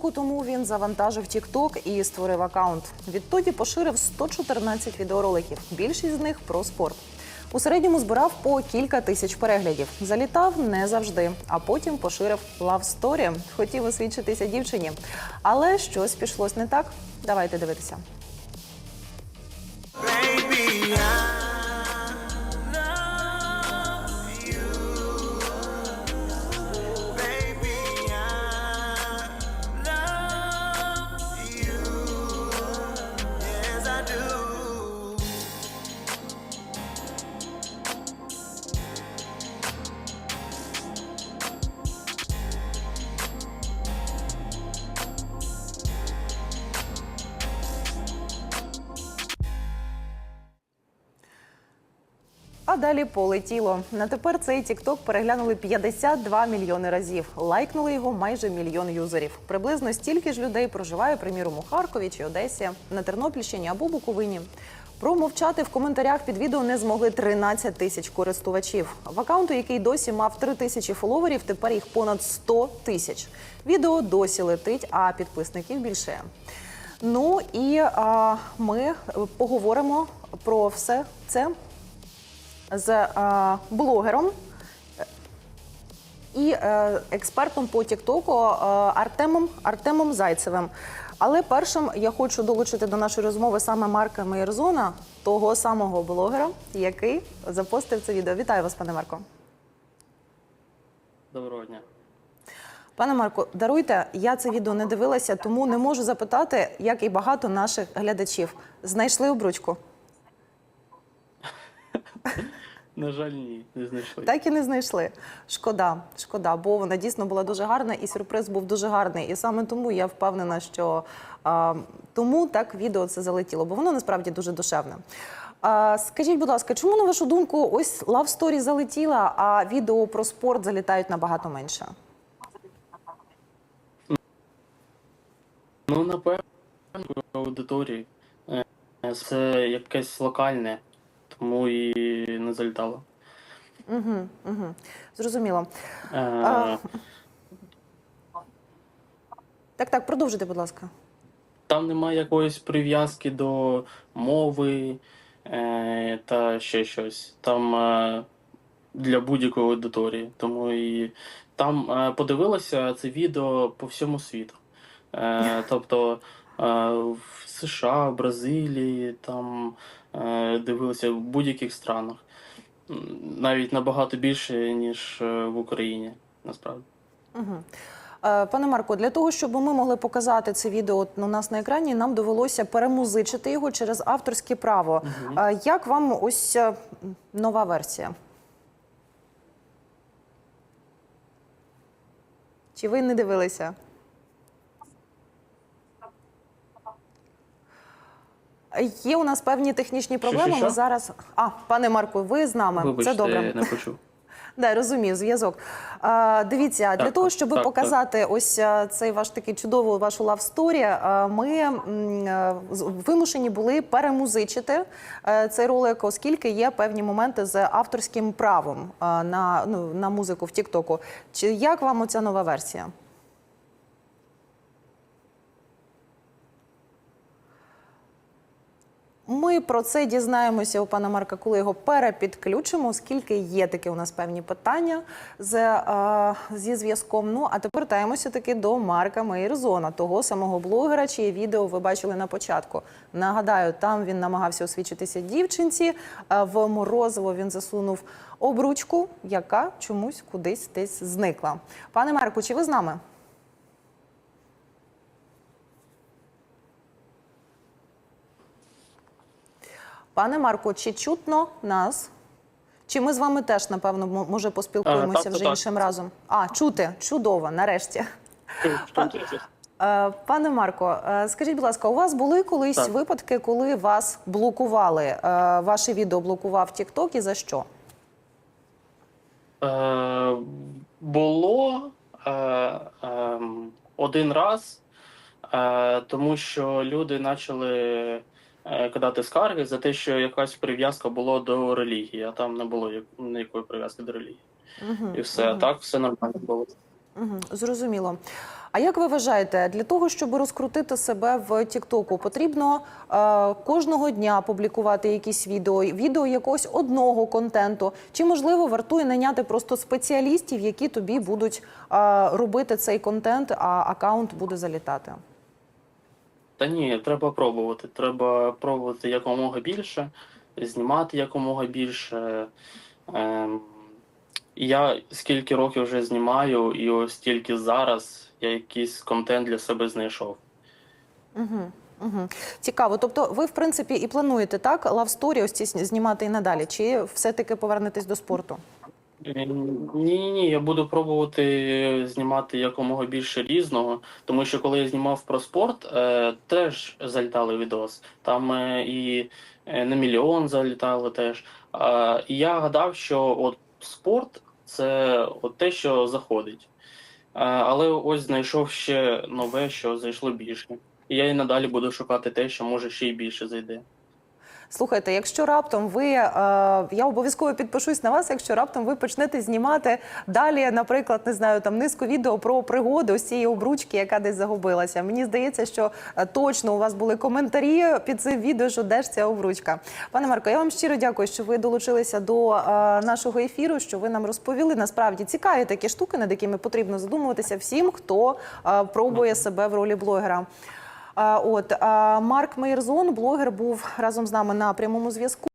тому він завантажив TikTok і створив аккаунт. Відтоді поширив 114 відеороликів. Більшість з них про спорт. У середньому збирав по кілька тисяч переглядів. Залітав не завжди, а потім поширив story. Хотів освідчитися дівчині. Але щось пішлось не так. Давайте дивитися. Baby, А далі полетіло. На тепер цей TikTok переглянули 52 мільйони разів. Лайкнули його майже мільйон юзерів. Приблизно стільки ж людей проживає, приміром, у Харкові чи Одесі, на Тернопільщині або Буковині. Промовчати в коментарях під відео не змогли 13 тисяч користувачів. В аккаунту, який досі мав 3 тисячі фоловерів, тепер їх понад 100 тисяч. Відео досі летить, а підписників більше. Ну і а, ми поговоримо про все це з е, блогером і е, експертом по Тіктоку е, Артемом Артемом Зайцевим. Але першим я хочу долучити до нашої розмови саме Марка Мейерзона, того самого блогера, який запостив це відео. Вітаю вас, пане Марко. Доброго дня. Пане Марко, даруйте, я це відео не дивилася, тому не можу запитати, як і багато наших глядачів. Знайшли обручку? На жаль, ні, не знайшли. Так і не знайшли. Шкода, шкода, бо вона дійсно була дуже гарна, і сюрприз був дуже гарний. І саме тому я впевнена, що а, тому так відео це залетіло, бо воно насправді дуже душевне. А, скажіть, будь ласка, чому на вашу думку ось Love Story залетіла, а відео про спорт залітають набагато менше? Ну, напевно, аудиторії. Е, Це якесь локальне, тому і не залітало. Угу, угу. Зрозуміло. Е, А, Так, так, продовжуйте, будь ласка. Там немає якоїсь прив'язки до мови е, та ще щось. Там е, для будь-якої аудиторії. Тому і там е, подивилося це відео по всьому світу. Е, тобто е, в США, Бразилії, там дивилися в будь-яких странах. Навіть набагато більше, ніж е, в Україні, насправді. Угу. Пане Марко, для того, щоб ми могли показати це відео у нас на екрані, нам довелося перемузичити його через авторське право. Е, Як вам ось е, нова версія? Чи ви не дивилися? Є у нас певні технічні проблеми. що? Ми зараз. А, пане Марко, ви з нами. Вибачте, це добре. не почув. Да, розумію, зв'язок. А, дивіться, для того, щоб так, показати ось цей ваш такий чудову вашу лавсторі, ми вимушені були перемузичити е, цей ролик, оскільки є певні моменти з авторським правом на, ну, на музику в Тіктоку. Чи як вам оця нова версія? Ми про це дізнаємося у пана Марка, коли його перепідключимо, оскільки є такі у нас певні питання з, е, зі зв'язком. Ну а тепер вертаємося таки до Марка Мейрзона, того самого блогера, чиє відео ви бачили на початку. Нагадаю, там він намагався освічитися дівчинці. а В морозиво він засунув обручку, яка чомусь кудись десь зникла. Пане Марку, чи ви з нами? Пане Марко, чи чутно нас? Чи ми з вами теж, напевно, може поспілкуємося А, так, вже так. іншим разом? А, чути, чудово, нарешті. Е, Пане Марко, е, скажіть, будь ласка, у вас були колись Так. випадки, коли вас блокували? е, Ваше відео блокував TikTok і за що? Е, було е, ем, один раз, е, тому що люди почали е, кидати скарги за те, що якась прив'язка була до релігії, а там не було ніякої прив'язки до релігії. Угу. І все. А так все нормально було. Угу, зрозуміло. А як ви вважаєте, для того, щоб розкрутити себе в Тіктоку, потрібно е, кожного дня публікувати якісь відео, відео якогось одного контенту? Чи можливо вартує наняти просто спеціалістів, які тобі будуть е, робити цей контент, а акаунт буде залітати? Та ні, треба пробувати. Треба пробувати якомога більше, знімати якомога більше. Ем, я скільки років вже знімаю, і ось тільки зараз я якийсь контент для себе знайшов. Угу. Угу. Цікаво. Тобто, ви в принципі і плануєте так лавсторі ось ці знімати і надалі? Чи все-таки повернетесь до спорту? Ні, ні, я буду пробувати знімати якомога більше різного, тому що коли я знімав про спорт, е, теж залітали відос. Там е, і е, на мільйон залітали теж. І я гадав, що от спорт це от те, що заходить. Але ось знайшов ще нове, що зайшло більше. І я і надалі буду шукати те, що може ще й більше зайде. Слухайте, якщо раптом ви е, я обов'язково підпишусь на вас, якщо раптом ви почнете знімати далі, наприклад, не знаю, там низку відео про пригоди ось цієї обручки, яка десь загубилася. Мені здається, що е, точно у вас були коментарі під цим відео, що де ж ця обручка. Пане Марко, я вам щиро дякую, що ви долучилися до е, нашого ефіру, що ви нам розповіли. Насправді цікаві такі штуки, над якими потрібно задумуватися всім, хто пробує себе в ролі блогера. От Марк Мейерзон, блогер, був разом з нами на прямому зв'язку.